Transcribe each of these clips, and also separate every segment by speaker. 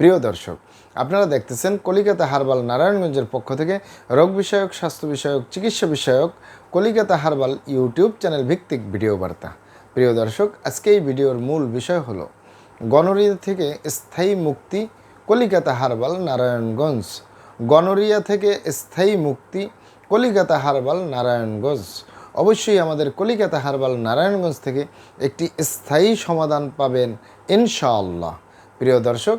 Speaker 1: প্রিয় দর্শক, আপনারা দেখতেছেন কলিকাতা হারবাল নারায়ণগঞ্জের পক্ষ থেকে রোগ বিষয়ক, স্বাস্থ্য বিষয়ক, চিকিৎসা বিষয়ক কলিকাতা হারবাল ইউটিউব চ্যানেল ভিত্তিক ভিডিও বার্তা। প্রিয় দর্শক, আজকে এই ভিডিওর মূল বিষয় হলো, গনোরিয়া থেকে স্থায়ী মুক্তি কলিকাতা হারবাল নারায়ণগঞ্জ। গনোরিয়া থেকে স্থায়ী মুক্তি কলিকাতা হারবাল নারায়ণগঞ্জ। অবশ্যই আমাদের কলিকাতা হারবাল নারায়ণগঞ্জ থেকে একটি স্থায়ী সমাধান পাবেন ইনশাআল্লাহ। প্রিয় দর্শক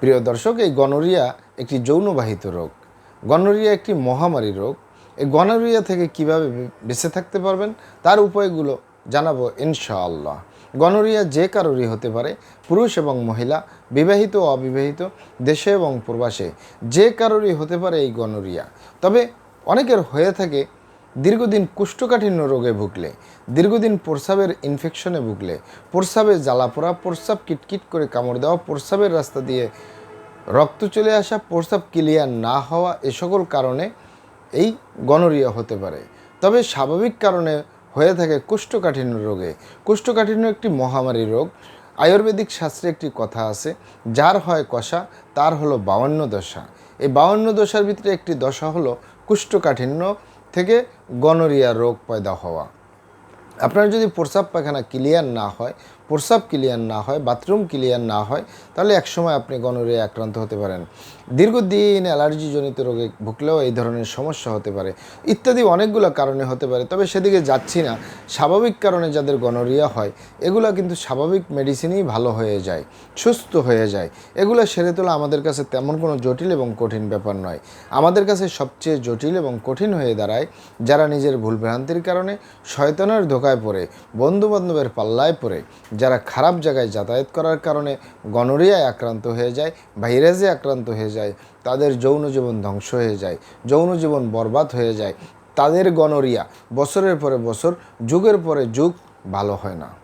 Speaker 1: প্রিয় দর্শক, এই গনোরিয়া একটি যৌনবাহিত রোগ। গনোরিয়া একটি মহামারী রোগ। এই গনোরিয়া থেকে কীভাবে বেঁচে থাকতে পারবেন, তার উপায়গুলো জানাব ইনশাআল্লাহ। গনোরিয়া যে কারোরই হতে পারে, পুরুষ এবং মহিলা, বিবাহিত ও অবিবাহিত, দেশে এবং প্রবাসে, যে কারোরই হতে পারে এই গনোরিয়া। তবে অনেকের হয়ে থাকে দীর্ঘদিন কুষ্ঠকাঠিন্য রোগে ভুগলে, দীর্ঘদিন প্রস্রাবের ইনফেকশনে ভুগলে, প্রস্রাবে জ্বালাপোড়া প্রস্রাব কিটকিট করে কামড় দেওয়া, প্রস্রাবের রাস্তা দিয়ে রক্ত চলে আসা, প্রস্রাব ক্লিয়ার না হওয়া এ সকল কারণে এই গনোরিয়া হতে পারে। তবে স্বাভাবিক কারণে হয়ে থাকে কুষ্ঠকাঠিন্য রোগে। কুষ্ঠকাঠিন্য একটি মহামারী রোগ। আয়ুর্বেদিক শাস্ত্রে একটি কথা আছে, যার হয় কষা, তার হলো বাউন্ন দশা। এই বাউন্ন দশার ভিতরে একটি দশা হলো কুষ্ঠকাঠিন্য। থেকে গনোরিয়া রোগ পয়দা হওয়া। আপনার যদি প্রস্রাব পায়খানা ক্লিয়ার না হয় প্রস্রাব ক্লিয়ার না হয়, বাথরুম ক্লিয়ার না হয়, তাহলে একসময় আপনি গনোরিয়া আক্রান্ত হতে পারেন। দীর্ঘদিন অ্যালার্জিজনিত রোগে ভুগলেও এই ধরনের সমস্যা হতে পারে। ইত্যাদি অনেকগুলো কারণে হতে পারে, তবে সেদিকে যাচ্ছি না। স্বাভাবিক কারণে যাদের গনোরিয়া হয়, এগুলো কিন্তু স্বাভাবিক মেডিসিনই ভালো হয়ে যায়, সুস্থ হয়ে যায়। এগুলো সেরে তোলা আমাদের কাছে তেমন কোনো জটিল এবং কঠিন ব্যাপার নয়। আমাদের কাছে সবচেয়ে জটিল এবং কঠিন হয়ে দাঁড়ায় যারা নিজের ভুলভ্রান্তির কারণে শয়তানের ধোকায় পড়ে, বন্ধুবান্ধবের পাল্লায় পড়ে যারা খারাপ জায়গায় যাতায়াত করার কারণে গনোরিয়ায় আক্রান্ত হয়ে যায়, ভাইরাসে আক্রান্ত হয়ে যায়, তাদের যৌন জীবন ধ্বংস হয়ে যায়, যৌন জীবন বরবাদ হয়ে যায়, তাদের গনোরিয়া বছরের পরে বছর, যুগের পরে যুগ ভালো হয় না।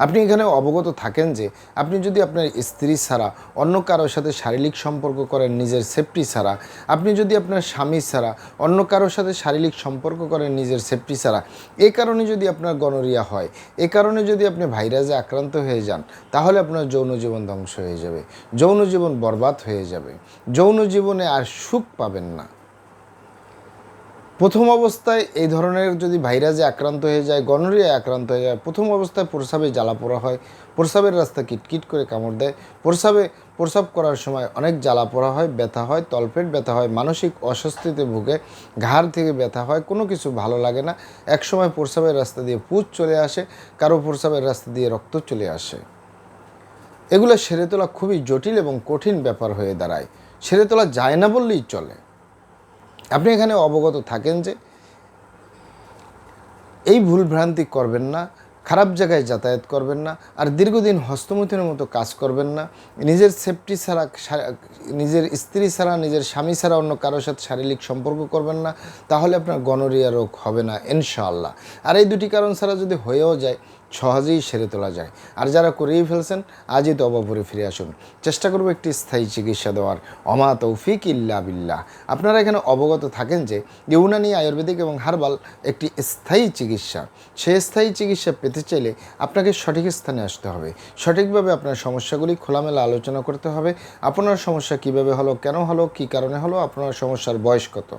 Speaker 1: আপনি এখানে অবগত থাকেন যে আপনি যদি আপনার স্ত্রী ছাড়া অন্য কারোর সাথে শারীরিক সম্পর্ক করেন, নিজের সেফটি ছাড়া, আপনি যদি আপনার স্বামী ছাড়া অন্য কারোর সাথে শারীরিক সম্পর্ক করেন, নিজের সেফটি ছাড়া, এ কারণে যদি আপনার গনোরিয়া হয়, এ কারণে যদি আপনি ভাইরাসে আক্রান্ত হয়ে যান, তাহলে আপনার যৌন জীবন ধ্বংস হয়ে যাবে, যৌন জীবন বরবাদ হয়ে যাবে, যৌন জীবনে আর সুখ পাবেন না। প্রথম অবস্থায় এই ধরনের যদি ভাইরাসে আক্রান্ত হয়ে যায়, গনোরিয়ায় আক্রান্ত হয়ে যায়, প্রথম অবস্থায় প্রস্রাবে জ্বালা পোড়া হয়। প্রস্রাবের রাস্তা কিটকিট করে কামড় দেয়। প্রস্রাবে প্রস্রাব করার সময় অনেক জ্বালা পোড়া হয়, ব্যথা হয়, তলপেট ব্যথা হয়, মানসিক অস্বস্তিতে ভুগে, ঘাড় থেকে ব্যথা হয়, কোনো কিছু ভালো লাগে না। এক সময় প্রস্রাবের রাস্তা দিয়ে পুজ চলে আসে, কারও প্রস্রাবের রাস্তা দিয়ে রক্ত চলে আসে। এগুলো সেরে তোলা খুবই জটিল এবং কঠিন ব্যাপার হয়ে দাঁড়ায়। সেরে তোলা যায় না বললেই চলে। আপনি এখানে অবগত থাকেন যে এই ভুল ভ্রান্তি করবেন না, খারাপ জায়গায় যাতায়াত করবেন না, আর দীর্ঘদিন হস্তমৈথুনের মতো কাজ করবেন না। নিজের সেফটি ছাড়া নিজের স্ত্রী ছাড়া, নিজের স্বামী ছাড়া অন্য কারোর সাথে শারীরিক সম্পর্ক করবেন না, তাহলে আপনার গনোরিয়া রোগ হবে না, ইনশাআল্লাহ। আর এই দুটি কারণ ছাড়া যদি হয়েও যায় সহজেই সেরে তোলা যায়। আর যারা করেই ফেলছেন, আজই তো অবাপরে ফিরে আসুন। চেষ্টা করব একটি স্থায়ী চিকিৎসা দেওয়ার। অমা তৌফিক ইল্লা বিল্লাহ। আপনারা এখানে অবগত থাকেন যে, ইউনানি, আয়ুর্বেদিক এবং হার্বাল একটি স্থায়ী চিকিৎসা। সেই স্থায়ী চিকিৎসা পেতে চাইলে আপনাকে সঠিক স্থানে আসতে হবে। সঠিকভাবে আপনার সমস্যাগুলি খোলামেলা আলোচনা করতে হবে। আপনার সমস্যা কীভাবে হলো, কেন হলো, কী কারণে হলো, আপনার সমস্যার বয়স কত?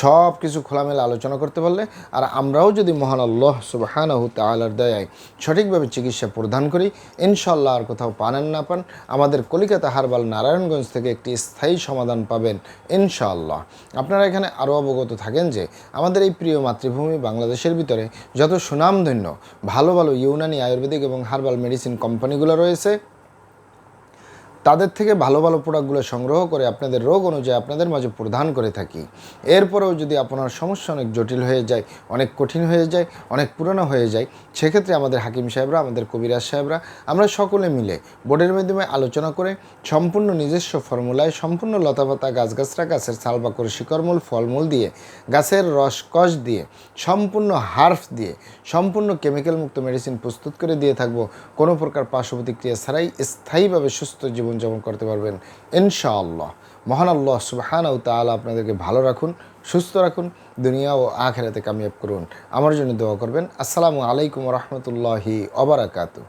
Speaker 1: সব কিছু খোলামেলা আলোচনা করতে পারলে, আর আমরাও যদি মহান আল্লাহ সুবাহানাহু তালার দয়ায় সঠিকভাবে চিকিৎসা প্রদান করি ইনশাল্লাহ আর কোথাও পানেন না পান, আমাদের কলিকাতা হারবাল নারায়ণগঞ্জ থেকে একটি স্থায়ী সমাধান পাবেন ইনশাআল্লাহ। আপনারা এখানে আরও অবগত থাকেন যে, আমাদের এই প্রিয় মাতৃভূমি বাংলাদেশের ভিতরে যত সুনামধন্য, ভালো ভালো ইউনানি আয়ুর্বেদিক এবং হার্বাল মেডিসিন কোম্পানিগুলো রয়েছে তাদের থেকে ভালো ভালো প্রোডাক্টগুলো সংগ্রহ করে আপনাদের রোগ অনুযায়ী আপনাদের মাঝে প্রদান করে থাকি। এরপরেও যদি আপনার সমস্যা অনেক জটিল হয়ে যায়, অনেক কঠিন হয়ে যায়, অনেক পুরনো হয়ে যায়, সেক্ষেত্রে আমাদের হাকিম সাহেবরা, আমাদের কবিরাজ সাহেবরা, আমরা সকলে মিলে বোর্ডের মাধ্যমে আলোচনা করে সম্পূর্ণ নিজস্ব ফর্মুলায়, সম্পূর্ণ লতাপাতা, গাছগাছরা, গাছের ছালবাকর, শিকড়মূল, ফলমূল দিয়ে, গাছের রস, কষ দিয়ে, সম্পূর্ণ হার্ফ দিয়ে, সম্পূর্ণ কেমিক্যাল মুক্ত মেডিসিন প্রস্তুত করে দিয়ে থাকব। কোনো প্রকার পার্শ্ব প্রতিক্রিয়া ছাড়াই স্থায়ীভাবে সুস্থ জীবনযাপন করতে পারবেন, ইনশাআল্লাহ। মহান আল্লাহ সুবাহান ও তালা আপনাদেরকে ভালো রাখুন, সুস্থ রাখুন, দুনিয়া ও আখেরাতে কামিয়াব করুন। আমার জন্য দোয়া করবেন। আসসালামু আলাইকুম রহমতুল্লাহি অবরাকাতু